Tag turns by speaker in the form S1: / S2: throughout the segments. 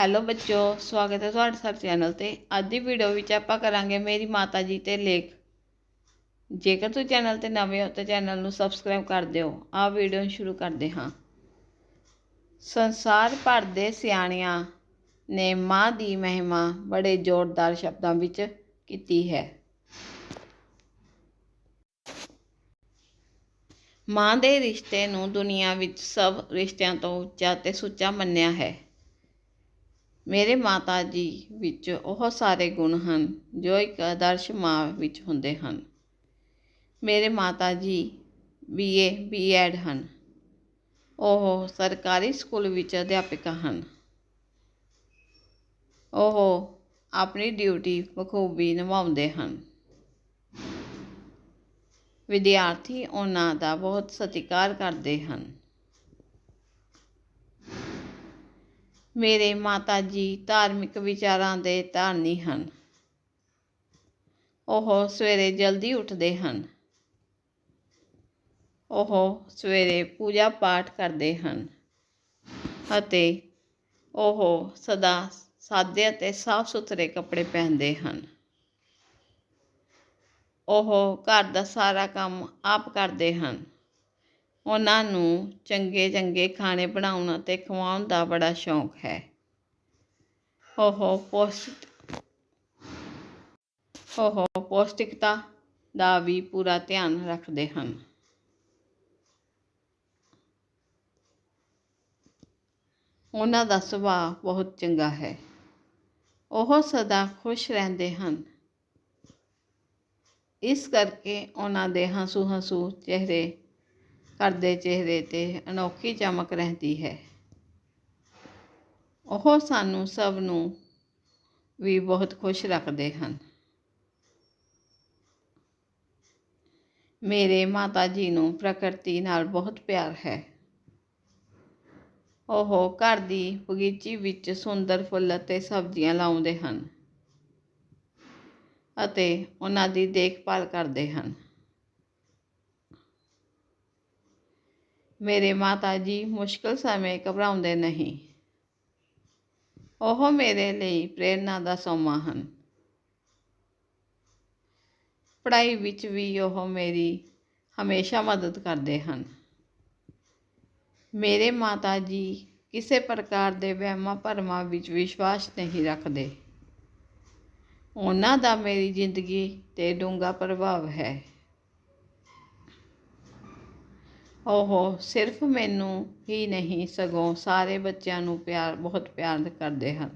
S1: Hello ਬੱਚੋ, ਸਵਾਗਤ ਹੈ ਤੁਹਾਡਾ ਸਾਡੇ ਚੈਨਲ ਤੇ। ਅੱਜ ਦੀ ਵੀਡੀਓ ਵਿੱਚ ਆਪਾਂ ਕਰਾਂਗੇ ਮੇਰੀ ਮਾਤਾ ਜੀ ਤੇ ਲੇਖ। ਜੇਕਰ ਤੁਸੀਂ ਚੈਨਲ ਤੇ ਨਵੇਂ ਹੋ ਤਾਂ ਚੈਨਲ ਨੂੰ ਸਬਸਕ੍ਰਾਈਬ ਕਰ ਦਿਓ। ਆਹ ਵੀਡੀਓ ਨੂੰ ਸ਼ੁਰੂ ਕਰਦੇ ਹਾਂ। ਸੰਸਾਰ ਭਰ ਦੇ ਸਿਆਣਿਆਂ ਨੇ ਮਾਂ ਦੀ ਮਹਿਮਾ ਬੜੇ ਜ਼ੋਰਦਾਰ ਸ਼ਬਦਾਂ ਵਿੱਚ ਕੀਤੀ ਹੈ। ਮਾਂ ਦੇ ਰਿਸ਼ਤੇ ਨੂੰ ਦੁਨੀਆ ਵਿੱਚ ਸਭ ਰਿਸ਼ਤਿਆਂ ਤੋਂ ਉੱਚਾ ਤੇ ਸੁੱਚਾ ਮੰਨਿਆ ਹੈ। ਮੇਰੇ ਮਾਤਾ ਜੀ ਵਿੱਚ ਉਹ ਸਾਰੇ ਗੁਣ ਹਨ, ਜੋ ਇੱਕ ਆਦਰਸ਼ ਮਾਂ ਵਿੱਚ ਹੁੰਦੇ ਹਨ। ਮੇਰੇ ਮਾਤਾ ਜੀ ਬੀ ਏ ਬੀ ਐਡ ਹਨ। ਉਹ ਸਰਕਾਰੀ ਸਕੂਲ ਵਿੱਚ ਅਧਿਆਪਿਕਾ ਹਨ। ਉਹ ਆਪਣੀ ਡਿਊਟੀ ਬਖੂਬੀ ਨਿਭਾਉਂਦੇ ਹਨ। ਵਿਦਿਆਰਥੀ ਉਹਨਾਂ ਦਾ ਬਹੁਤ ਸਤਿਕਾਰ ਕਰਦੇ ਹਨ। ਮੇਰੇ ਮਾਤਾ ਜੀ ਧਾਰਮਿਕ ਵਿਚਾਰਾਂ ਦੇ ਧਾਰਨੀ ਹਨ। ਉਹ ਸਵੇਰੇ ਜਲਦੀ ਉੱਠਦੇ ਹਨ। ਉਹ ਸਵੇਰੇ ਪੂਜਾ ਪਾਠ ਕਰਦੇ ਹਨ ਅਤੇ ਉਹ ਸਦਾ ਸਾਦੇ ਅਤੇ ਸਾਫ਼ ਸੁਥਰੇ ਕੱਪੜੇ ਪਹਿਨਦੇ ਹਨ। ਉਹ ਘਰ ਦਾ ਸਾਰਾ ਕੰਮ ਆਪ ਕਰਦੇ ਹਨ। ਉਹਨਾਂ ਨੂੰ ਚੰਗੇ ਚੰਗੇ ਖਾਣੇ ਬਣਾਉਣ ਅਤੇ ਖਵਾਉਣ ਦਾ ਬੜਾ ਸ਼ੌਂਕ ਹੈ। ਉਹ ਪੌਸ਼ਟ ਉਹ ਪੌਸ਼ਟਿਕਤਾ ਦਾ ਵੀ ਪੂਰਾ ਧਿਆਨ ਰੱਖਦੇ ਹਨ। ਉਹਨਾਂ ਦਾ ਸੁਭਾਅ ਬਹੁਤ ਚੰਗਾ ਹੈ। ਉਹ ਸਦਾ ਖੁਸ਼ ਰਹਿੰਦੇ ਹਨ। ਇਸ ਕਰਕੇ ਉਹਨਾਂ ਦੇ ਹੰਸੂ ਹੰਸੂ ਚਿਹਰੇ ਘਰ ਦੇ ਚਿਹਰੇ 'ਤੇ ਅਨੋਖੀ ਚਮਕ ਰਹਿੰਦੀ ਹੈ। ਉਹ ਸਾਨੂੰ ਸਭ ਨੂੰ ਵੀ ਬਹੁਤ ਖੁਸ਼ ਰੱਖਦੇ ਹਨ। ਮੇਰੇ ਮਾਤਾ ਜੀ ਨੂੰ ਪ੍ਰਕਿਰਤੀ ਨਾਲ ਬਹੁਤ ਪਿਆਰ ਹੈ। ਉਹ ਘਰ ਦੀ ਬਗੀਚੀ ਵਿੱਚ ਸੁੰਦਰ ਫੁੱਲ ਅਤੇ ਸਬਜ਼ੀਆਂ ਲਾਉਂਦੇ ਹਨ ਅਤੇ ਉਹਨਾਂ ਦੀ ਦੇਖਭਾਲ ਕਰਦੇ ਹਨ। ਮੇਰੇ ਮਾਤਾ ਜੀ ਮੁਸ਼ਕਲ ਸਮੇਂ ਘਬਰਾਉਂਦੇ ਨਹੀਂ। ਉਹ ਮੇਰੇ ਲਈ ਪ੍ਰੇਰਨਾ ਦਾ ਸੋਮਾ ਹਨ। ਪੜ੍ਹਾਈ ਵਿੱਚ ਵੀ ਉਹ ਮੇਰੀ ਹਮੇਸ਼ਾ ਮਦਦ ਕਰਦੇ ਹਨ। ਮੇਰੇ ਮਾਤਾ ਜੀ ਕਿਸੇ ਪ੍ਰਕਾਰ ਦੇ ਵਹਿਮਾਂ ਭਰਮਾਂ ਵਿੱਚ ਵਿਸ਼ਵਾਸ ਨਹੀਂ ਰੱਖਦੇ। ਉਹਨਾਂ ਦਾ ਮੇਰੀ ਜ਼ਿੰਦਗੀ 'ਤੇ ਡੂੰਘਾ ਪ੍ਰਭਾਵ ਹੈ। ਉਹ ਸਿਰਫ ਮੈਨੂੰ ਹੀ ਨਹੀਂ, ਸਗੋਂ ਸਾਰੇ ਬੱਚਿਆਂ ਨੂੰ ਪਿਆਰ, ਬਹੁਤ ਪਿਆਰ ਕਰਦੇ ਹਨ।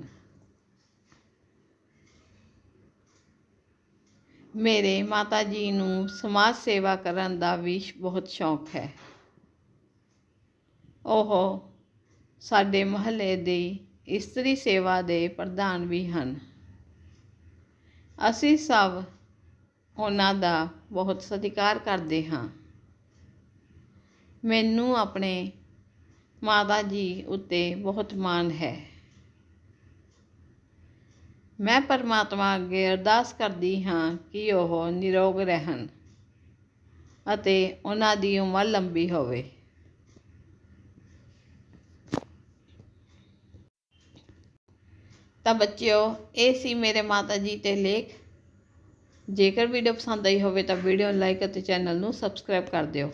S1: ਮੇਰੇ ਮਾਤਾ ਜੀ ਨੂੰ ਸਮਾਜ ਸੇਵਾ ਕਰਨ ਦਾ ਵੀ ਬਹੁਤ ਸ਼ੌਂਕ ਹੈ। ਉਹ ਸਾਡੇ ਮਹੱਲੇ ਦੀ ਇਸਤਰੀ ਸੇਵਾ ਦੇ ਪ੍ਰਧਾਨ ਵੀ ਹਨ। ਅਸੀਂ ਸਭ ਉਹਨਾਂ ਦਾ ਬਹੁਤ ਸਤਿਕਾਰ ਕਰਦੇ ਹਾਂ। ਮੈਨੂੰ ਆਪਣੇ ਮਾਤਾ ਜੀ ਉੱਤੇ ਬਹੁਤ ਮਾਣ ਹੈ। ਮੈਂ ਪਰਮਾਤਮਾ ਅੱਗੇ ਅਰਦਾਸ ਕਰਦੀ ਹਾਂ ਕਿ ਉਹ ਨਿਰੋਗ ਰਹਿਣ ਅਤੇ ਉਹਨਾਂ ਦੀ ਉਮਰ ਲੰਬੀ ਹੋਵੇ। ਤਾਂ ਬੱਚਿਓ, ਇਹ ਸੀ ਮੇਰੇ ਮਾਤਾ ਜੀ ਤੇ ਲੇਖ। ਜੇਕਰ ਵੀਡੀਓ ਪਸੰਦ ਆਈ ਹੋਵੇ ਤਾਂ ਵੀਡੀਓ ਨੂੰ ਲਾਈਕ ਅਤੇ ਚੈਨਲ ਨੂੰ ਸਬਸਕ੍ਰਾਈਬ ਕਰ ਦਿਓ।